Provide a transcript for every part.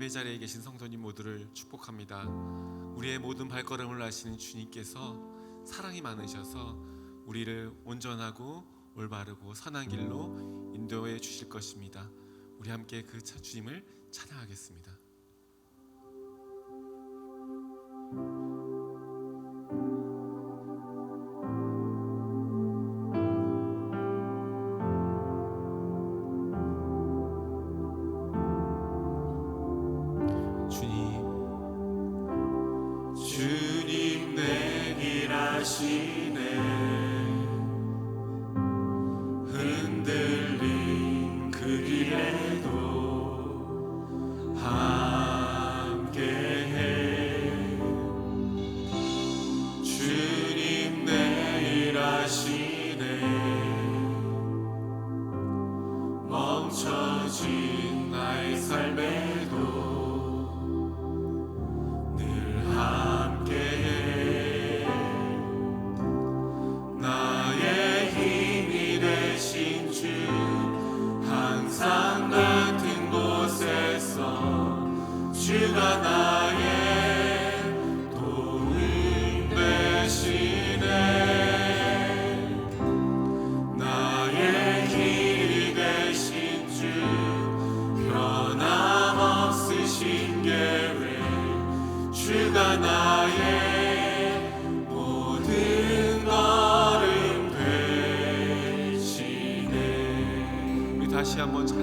예배 자리에 계신 성도님 모두를 축복합니다. 우리의 모든 발걸음을 아시는 주님께서 사랑이 많으셔서 우리를 온전하고 올바르고 선한 길로 인도해 주실 것입니다. 우리 함께 그 주님을 찬양하겠습니다. tiens,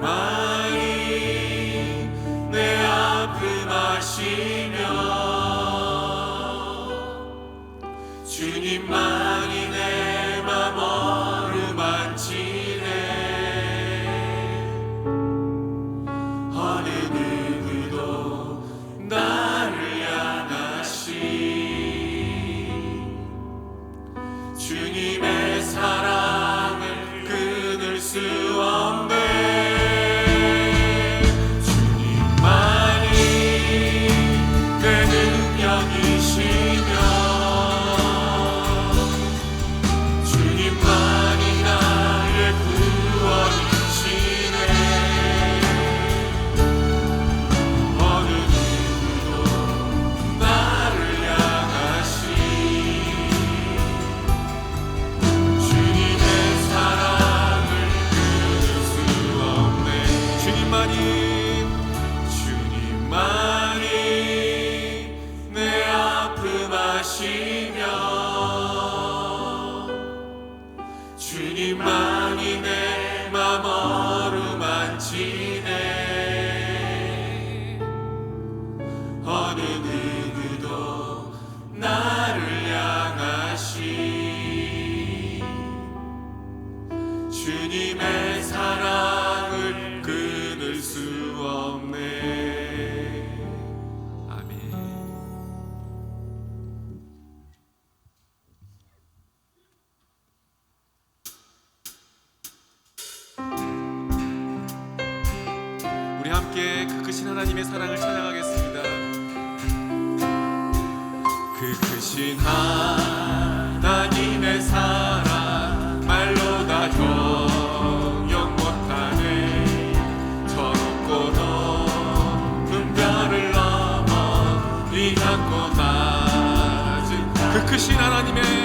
My 주님의 사랑을 끊을 수 없네. 아멘. 우리 함께 그 크신 하나님의 사랑을 찬양하겠습니다. 그 크신 하나님 크신 하나님의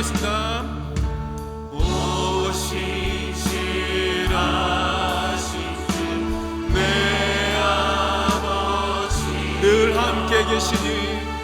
기도하겠습니다. 내 아버지 늘 함께 계시니